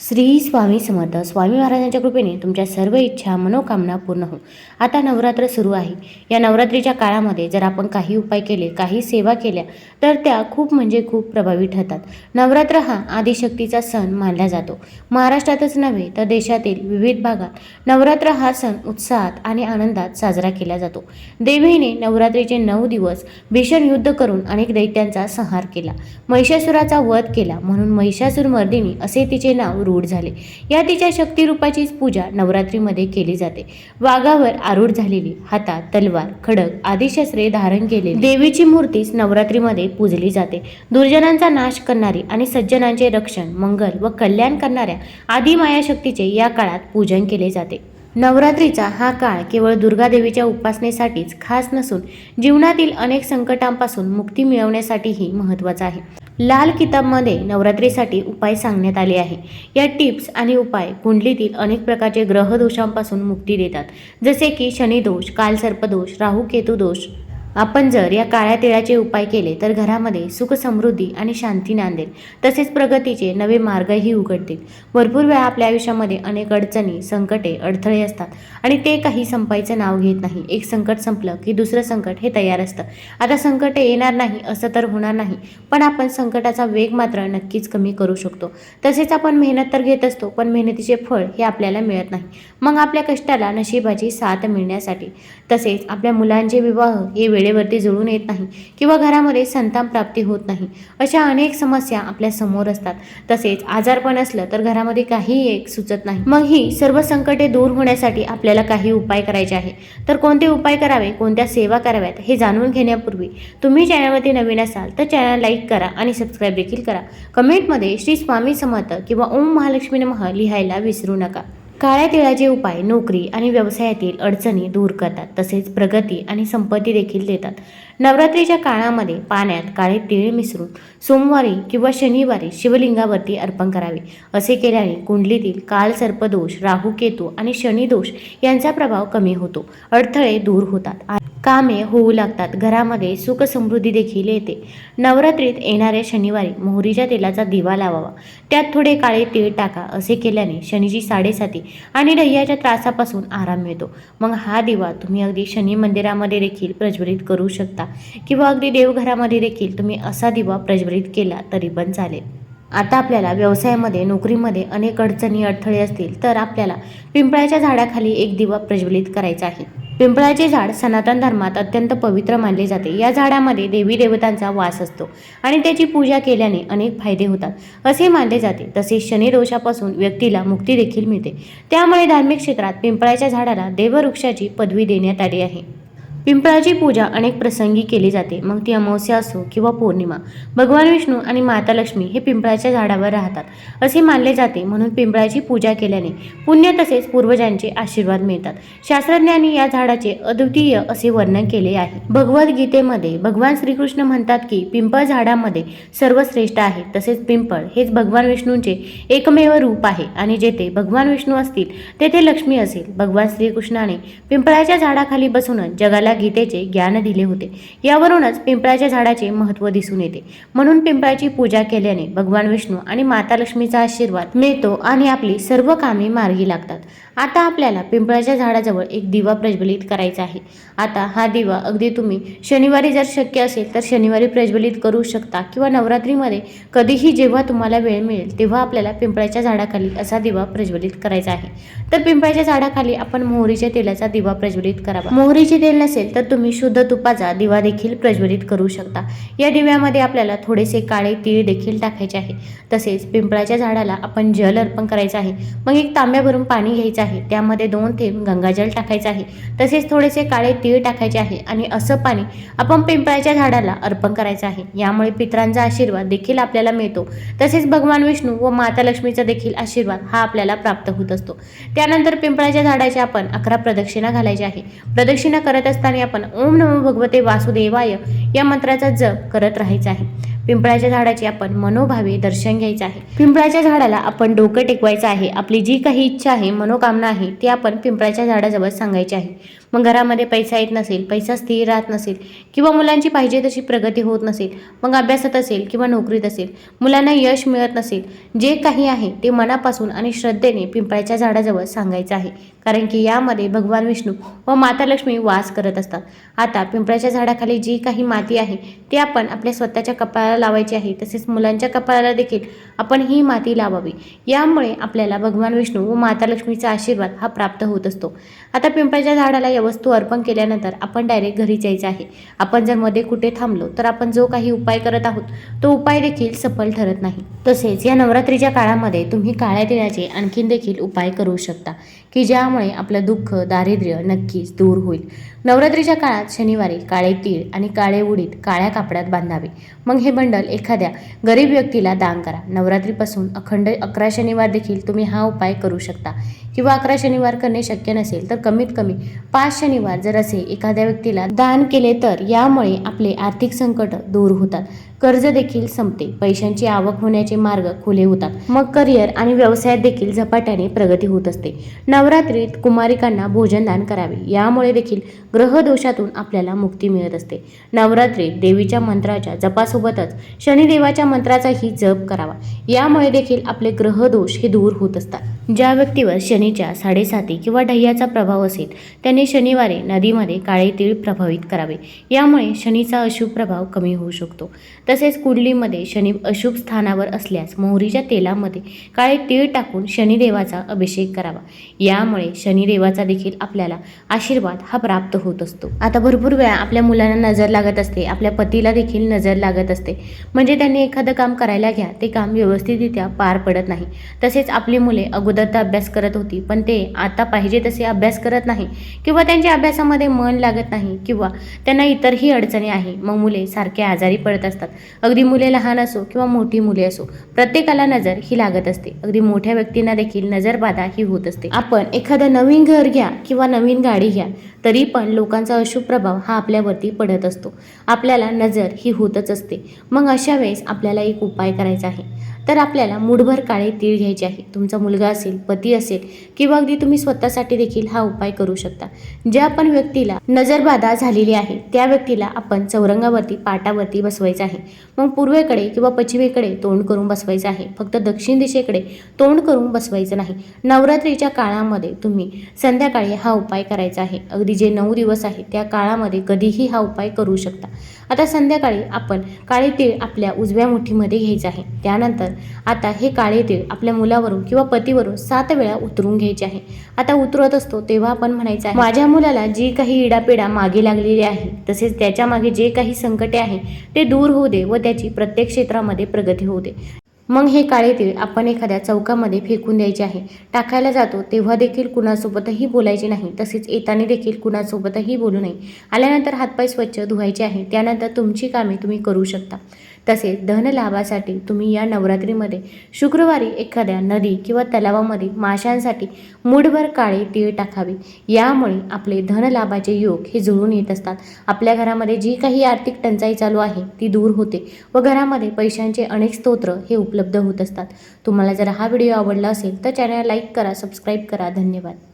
श्री स्वामी समर्थ. स्वामी महाराजांच्या कृपेने तुमच्या सर्व इच्छा मनोकामना पूर्ण हो आता नवरात्र सुरू आहे. या नवरात्रीच्या काळामध्ये जर आपण काही उपाय केले काही सेवा केल्या तर त्या खूप म्हणजे खूप प्रभावी ठरतात. नवरात्र हा आदिशक्तीचा सण मानला जातो. महाराष्ट्रातच नव्हे तर देशातील विविध भागात नवरात्र हा सण उत्साहात आणि आनंदात साजरा केला जातो. देवीने नवरात्रीचे नऊ दिवस भीषण युद्ध करून अनेक दैत्यांचा संहार केला. महिषासुराचा वध केला म्हणून महिषासूर मर्दिनी असे तिचे नाव रूढ झाले. या तिच्या शक्तिरूपाचीच पूजा नवरात्रीमध्ये केली जाते. वाघावर आरूढ झालेली हातात तलवार खडक आदी शस्त्रे धारण केलेली. देवीची मूर्तीच नवरात्रीमध्ये पूजली जाते. दुर्जनांचा नाश करणारी आणि सज्जनांचे रक्षण मंगल व कल्याण करणाऱ्या आदी मायाशक्तीचे या काळात पूजन केले जाते. नवरात्रीचा हा काळ केवळ दुर्गादेवीच्या उपासनेसाठीच खास नसून जीवनातील अनेक संकटांपासून मुक्ती मिळवण्यासाठीही महत्त्वाचा आहे. लाल किताबमध्ये नवरात्रीसाठी उपाय सांगण्यात आले आहे. या टिप्स आणि उपाय कुंडलीतील अनेक प्रकारचे ग्रहदोषांपासून मुक्ती देतात. जसे की शनिदोष कालसर्पदोष राहू केतुदोष आपण जर या काळ्या तिळाचे उपाय केले तर घरामध्ये सुख समृद्धी आणि शांती नांदेल. तसेच प्रगतीचे नवे मार्गही उघडतील. भरपूर वेळा आपल्या आयुष्यामध्ये अनेक अडचणी संकटे अडथळे असतात. आणि ते काही संपायचं नाव घेत नाही. एक संकट संपलं की दुसरं संकट हे तयार असतं. आता संकटे येणार नाही असं तर होणार नाही. पण आपण संकटाचा वेग मात्र नक्कीच कमी करू शकतो. तसेच आपण मेहनत तर घेत असतो पण मेहनतीचे फळ हे आपल्याला मिळत नाही. मग आपल्या कष्टाला नशिबाची साथ मिळण्यासाठी. तसेच आपल्या मुलांचे विवाह हे वेळेवरती जुळून येत नाही किंवा घरामध्ये संतान प्राप्ती होत नाही. अशा अनेक समस्या आपल्यासमोर असतात. तसेच आजारपण असलं तर घरामध्ये काही एक सुचत नाही. मग ही सर्व संकटे दूर होण्यासाठी आपल्याला काही उपाय करायचे आहे. तर कोणते उपाय करावे? कोणत्या सेवा कराव्यात? हे जाणून घेण्यापूर्वी तुम्ही चॅनलवरती नवीन असाल तर चॅनल लाईक करा आणि सबस्क्राईब देखील करा. कमेंटमध्ये श्री स्वामी समर्थ किंवा ओम महालक्ष्मी नमः लिहायला विसरू नका. काळ्या तिळाचे उपाय नोकरी आणि व्यवसायातील अडचणी दूर करतात तसेच प्रगती आणि संपत्ती देखील देतात. नवरात्रीच्या काळामध्ये पाण्यात काळे तिळ मिसळून सोमवारी किंवा शनिवारी शिवलिंगावरती अर्पण करावे. असे केल्याने कुंडलीतील काल सर्पदोष राहू केतू आणि शनिदोष यांचा प्रभाव कमी होतो. अडथळे दूर होतात. कामे होऊ लागतात. घरामध्ये सुखसमृद्धी देखील येते. नवरात्रीत येणाऱ्या शनिवारी मोहरीच्या तेलाचा दिवा लावावा. त्यात थोडे काळे तीळ टाका असे केल्याने शनीची साडेसाती आणि ढय्याच्या त्रासापासून आराम मिळतो. मग हा दिवा तुम्ही अगदी शनी मंदिरामध्ये देखील प्रज्वलित करू शकता किंवा अगदी देवघरामध्ये देखील तुम्ही असा दिवा प्रज्वलित केला तरी पण चालेल. आता आपल्याला व्यवसायामध्ये नोकरीमध्ये अनेक अडचणी अडथळे असतील तर आपल्याला पिंपळाच्या झाडाखाली एक दिवा प्रज्वलित करायचा आहे. पिंपळाचे झाड सनातन धर्मात अत्यंत पवित्र मानले जाते. या झाडामध्ये देवी देवतांचा वास असतो आणि त्याची पूजा केल्याने अनेक फायदे होतात. असे मानले जाते. तसेच शनिदोषापासून व्यक्तीला मुक्ती देखील मिळते. त्यामुळे धार्मिक क्षेत्रात पिंपळाच्या झाडाला देववृक्षाची पदवी देण्यात आली आहे. पिंपळाची पूजा अनेक प्रसंगी केली जाते. मग ती अमावस्या असो किंवा पौर्णिमा भगवान विष्णू आणि माता लक्ष्मी हे पिंपळाच्या झाडावर राहतात असे मानले जाते. म्हणून पिंपळाची पूजा केल्याने पुण्य तसेच पूर्वजांचे आशीर्वाद मिळतात. शास्त्रज्ञांनी या झाडाचे अद्वितीय असे वर्णन केले आहे. भगवद्गीतेमध्ये भगवान श्रीकृष्ण म्हणतात की पिंपळ झाडामध्ये सर्वश्रेष्ठ आहे तसेच पिंपळ हेच भगवान विष्णूंचे एकमेव रूप आहे आणि जेथे भगवान विष्णू असतील तेथे लक्ष्मी असेल. भगवान श्रीकृष्णाने पिंपळाच्या झाडाखाली बसूनच जगाला गीतेचे ज्ञान दिले होते. यावरूनच पिंपळाच्या झाडाचे महत्त्व दिसून येते. म्हणून पिंपळाची पूजा केल्याने भगवान विष्णू आणि माता लक्ष्मीचा आशीर्वाद मिळतो आणि आपली सर्व कामे मार्गी लागतात. आता आपल्याला पिंपळाच्या झाडाजवळ एक दिवा प्रज्वलित करायचा आहे. आता हा दिवा अगदी तुम्ही शनिवारी जर शक्य असेल तर शनिवारी प्रज्वलित करू शकता किंवा नवरात्रीमध्ये कधीही जेव्हा तुम्हाला वेळ मिळेल तेव्हा आपल्याला पिंपळाच्या झाडाखाली असा दिवा प्रज्वलित करायचा आहे. तर पिंपळाच्या झाडाखाली आपण मोहरीच्या तेलाचा दिवा प्रज्वलित करावा. मोहरीचे तेल नसेल तर तुम्ही शुद्ध तुपाचा दिवा देखील प्रज्वलित करू शकता. या दिव्यामध्ये आपल्याला थोडेसे काळे तीळ देखील टाकायचे आहे. तसेच पिंपळाच्या झाडाला आपण जल अर्पण करायचं आहे. मग एक तांब्याभरून पाणी घ्यायचं आहे. त्यामध्ये दोन थेंब गंगाजल टाकायचं आहे. तसेच थोडेसे काळे तीळ टाकायचे आहे आणि असं पाणी आपण पिंपळाच्या झाडाला अर्पण करायचं आहे. यामुळे पितरांचा आशीर्वाद देखील आपल्याला मिळतो. तसेच भगवान विष्णू व माता लक्ष्मीचा देखील आशीर्वाद हा आपल्याला प्राप्त होत असतो. त्यानंतर पिंपळाच्या झाडाच्या आपण अकरा प्रदक्षिणा घालायच्या आहे. प्रदक्षिणा करत असताना आपण ओम नमो भगवते वासुदेवाय या मंत्राचा जप करत राहायचा आहे. पिंपळाच्या झाडाचे आपण मनोभावे दर्शन घ्यायचं आहे. पिंपळाच्या झाडाला आपण डोकं टेकवायचं आहे. आपली जी काही इच्छा आहे मनोकामना आहे ती आपण पिंपळाच्या झाडाजवळ सांगायची आहे. मग घरामध्ये पैसा येत नसेल पैसा स्थिर राहत नसेल किंवा मुलांची पाहिजे तशी प्रगती होत नसेल मग अभ्यासात असेल किंवा नोकरीत असेल मुलांना यश मिळत नसेल जे काही आहे ते मनापासून आणि श्रद्धेने पिंपळाच्या झाडाजवळ सांगायचं आहे. कारण की यामध्ये भगवान विष्णू व माता लक्ष्मी वास करत असतात. आता पिंपळाच्या झाडाखाली जी काही माती आहे ती आपण आपल्या स्वतःच्या कपाळाला लावायची आहे तसेच मुलांच्या कपाळाला देखील आपण ही माती लावावी. यामुळे आपल्याला भगवान विष्णू व माता लक्ष्मीचा आशीर्वाद हा प्राप्त होत असतो. आता पिंपळाच्या झाडाला या वस्तू अर्पण केल्यानंतर आपण डायरेक्ट घरी जायचं आहे. आपण जर मध्ये कुठे थांबलो तर आपण जो काही उपाय करत आहोत तो उपाय देखील सफल ठरत नाही. तसेच या नवरात्रीच्या काळामध्ये तुम्ही काळ्या तिळाचे आणखीन देखील उपाय करू शकता. की ज्यामुळे आपलं दुःख दारिद्र्य नक्कीच दूर होईल. नवरात्रीच्या काळात शनिवारी काळे तीळ आणि काळे उडीद काळ्या कापड्यात बांधावे. मग हे बंडल एखाद्या गरीब व्यक्तीला दान करा. नवरात्रीपासून अखंड अकरा शनिवार देखील तुम्ही हा उपाय करू शकता. किंवा अकरा शनिवार करणे शक्य नसेल तर कमीत कमी पाच शनिवार जर असे एखाद्या व्यक्तीला दान केले तर यामुळे आपले आर्थिक संकट दूर होतात. कर्ज देखील संपते. पैशांची आवक होण्याचे मार्ग खुले होतात. मग करिअर आणि व्यवसायात देखील झपाट्याने प्रगती होत असते. नवरात्रीत कुमारिकांना भोजनदान करावे. यामुळे देखील ग्रहदोषातून आपल्याला मुक्ती मिळत असते. नवरात्रीत देवीच्या मंत्राच्या जपासोबतच शनिदेवाच्या मंत्राचाही जप करावा. यामुळे देखील आपले ग्रहदोष हे दूर होत असतात. ज्या व्यक्तीवर शनीच्या साडेसाती किंवा ढह्याचा प्रभाव असेल त्याने शनिवारी नदीमध्ये काळे तीळ प्रभावित करावे. यामुळे शनीचा अशुभ प्रभाव कमी होऊ शकतो. तसेच कुंडलीमध्ये शनी अशुभ स्थानावर असल्यास मोहरीच्या तेलामध्ये काळे तीळ टाकून शनिदेवाचा अभिषेक करावा. यामुळे शनिदेवाचा देखील आपल्याला आशीर्वाद हा प्राप्त होत असतो. आता भरपूर वेळा आपल्या मुलांना नजर लागत असते आपल्या पतीला देखील नजर लागत असते. म्हणजे त्यांनी एखादं काम करायला घ्या ते काम व्यवस्थितरित्या पार पडत नाही. तसेच आपली मुले अगोदर तर अभ्यास करत होती. पण ते आता पाहिजे तसे अभ्यास करत नाही किंवा त्यांच्या अभ्यासामध्ये मन लागत नाही किंवा त्यांना इतरही अडचणी आहे. मग मुले सारखे आजारी पडत असतात. अगदी मुले लहान असो किंवा मोठी मुले असो प्रत्येकाला नजर ही लागत असते. अगदी मोठ्या व्यक्तींना देखील नजरबाधा ही होत असते. आपण एखादं नवीन घर घ्या किंवा नवीन गाडी घ्या तरी पण लोकांचा अशुभ प्रभाव हा आपल्यावरती पडत असतो. आपल्याला नजर ही होतच असते. मग अशा वेळेस आपल्याला एक उपाय करायचा आहे. तर आपल्याला मुठभर काळे तीळ घ्यायचे आहे. तुमचा मुलगा असेल पती असेल किंवा अगदी तुम्ही स्वतःसाठी देखील हा उपाय करू शकता. ज्या पण व्यक्तीला नजरबाधा झालेली आहे त्या व्यक्तीला आपण चौरंगावरती पाटावरती बसवायचं आहे. मग पूर्वेकडे किंवा पश्चिमेकडे तोंड करून बसवायचं आहे. फक्त दक्षिण दिशेकडे तोंड करून बसवायचं नाही. नवरात्रीच्या काळामध्ये तुम्ही संध्याकाळी हा उपाय करायचा आहे. अगदी जे नऊ दिवस आहे त्या काळामध्ये कधीही हा उपाय करू शकता. आता संध्याकाळी आपण काळे तीळ आपल्या उजव्या मुठीमध्ये घ्यायचे आहे. त्यानंतर आता हे काळे तीळ आपल्या मुलावरून किंवा पतीवरून सात वेळा उतरून घ्यायचे आहे. आता उतरत असतो तेव्हा आपण म्हणायचं आहे माझ्या मुलाला जी काही इडापिडा मागे लागलेली आहे तसेच त्याच्यामागे जे काही संकटे आहे ते दूर होऊ दे व त्याची प्रत्येक क्षेत्रामध्ये प्रगती होऊ दे. मग हे काळे तीळ आपण एखाद्या चौकामध्ये फेकून द्यायचे आहे. टाकायला जातो तेव्हा देखील कुणासोबतही बोलायचे नाही. तसेच येताना देखील कुणासोबतही बोलू नये. आल्यानंतर हातपाय स्वच्छ धुवायचे आहे. त्यानंतर तुमची कामे तुम्ही करू शकता. तसेच धनलाभासाठी तुम्ही या नवरात्रीमध्ये शुक्रवारी एखाद्या नदी किंवा तलावामध्ये माशांसाठी मुठभर काळे तीळ टाकावे. यामुळे आपले धनलाभाचे योग हे जुळून येत असतात. आपल्या घरामध्ये जी काही आर्थिक टंचाई चालू आहे ती दूर होते व घरामध्ये पैशांचे अनेक स्तोत्र हे उपलब्ध होत असतात. तुम्हाला जर हा व्हिडिओ आवडला असेल तर चॅनल लाईक करा सबस्क्राईब करा. धन्यवाद.